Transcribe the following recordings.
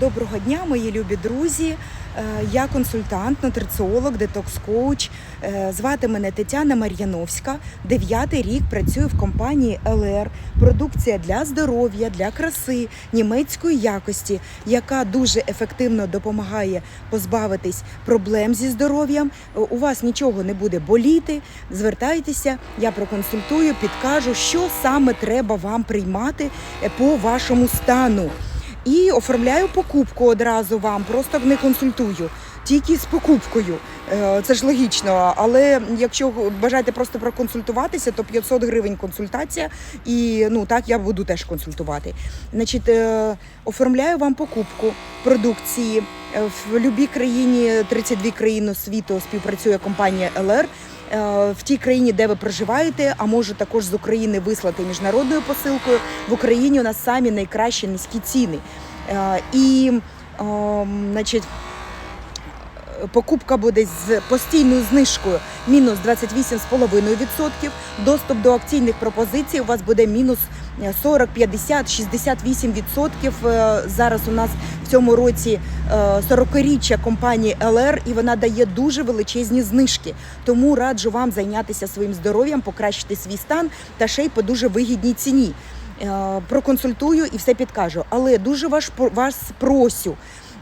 Доброго дня, мої любі друзі. Е, Я консультант, нутриціолог, детокс-коуч. Е, Звати мене Тетяна Мар'яновська. Дев'ятий рік працюю в компанії ЛР. Продукція для здоров'я, для краси, німецької якості, яка дуже ефективно допомагає позбавитись проблем зі здоров'ям. Е, У вас нічого не буде боліти. Звертайтеся, я проконсультую, підкажу, що саме треба вам приймати по вашому стану. І оформляю покупку одразу вам, просто не консультую. Тільки з покупкою, Е, це ж логічно. Але якщо бажаєте просто проконсультуватися, то 500 гривень консультація, і ну так я буду теж консультувати. Значить, е, оформляю вам покупку продукції Е, в будь-якій країні, 32 країни світу співпрацює компанія ЛР. Е, В тій країні, де ви проживаєте, а можу також з України вислати міжнародною посилкою. В Україні у нас самі найкращі низькі ціни. Е, І, ем, значить, покупка буде з постійною знижкою мінус 28,5%. Доступ до акційних пропозицій у вас буде мінус 40, 50, 68%. Е, Зараз у нас в цьому році е, 40-річчя компанії ЛР, і вона дає дуже величезні знижки. Тому раджу вам зайнятися своїм здоров'ям, покращити свій стан та ще й по дуже вигідній ціні. Е, Проконсультую і все підкажу. Але дуже ваш вас просю.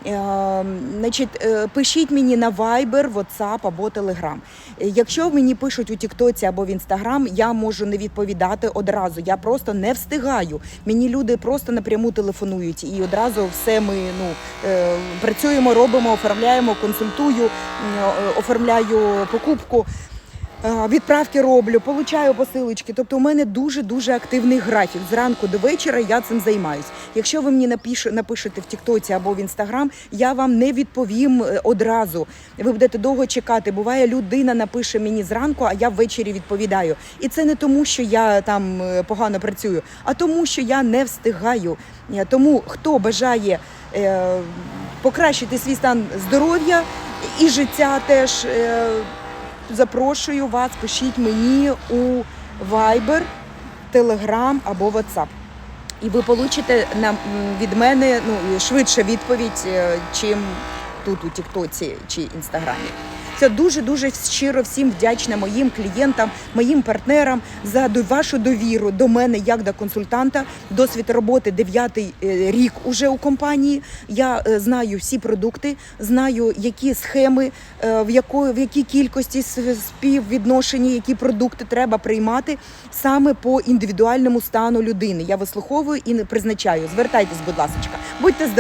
Е, Значить, е, пишіть мені на Viber, WhatsApp або Telegram. Якщо мені пишуть у Тіктоці або в Інстаграм, я можу не відповідати одразу. Я просто не встигаю. Мені люди просто напряму телефонують і одразу все ми ну е, працюємо, робимо, оформляємо, консультую, е, оформляю покупку. Відправки роблю, получаю посилочки. Тобто у мене дуже дуже активний графік. Зранку до вечора я цим займаюсь. Якщо ви мені напиш- напишете в Тіктоці або в Інстаграм, я вам не відповім е, одразу. Ви будете довго чекати. Буває, людина напише мені зранку, а я ввечері відповідаю. І це не тому, що я там е, погано працюю, а тому, що я не встигаю. Е, Тому хто бажає покращити свій стан здоров'я і життя теж. запрошую вас, пишіть мені у Viber, Telegram або WhatsApp. І ви получите на, від мене ну, швидше відповідь, е, чим тут у Тіктоці чи Інстаграмі. Це дуже-дуже щиро всім вдячна моїм клієнтам, моїм партнерам за вашу довіру до мене як до консультанта. Досвід роботи дев'ятий е, рік уже у компанії. Я е, знаю всі продукти, знаю, які схеми, е, в якої в якій кількості с- співвідношенні, які продукти треба приймати саме по індивідуальному стану людини. Я вислуховую і не призначаю. Звертайтесь, будь ласка, будьте здорові.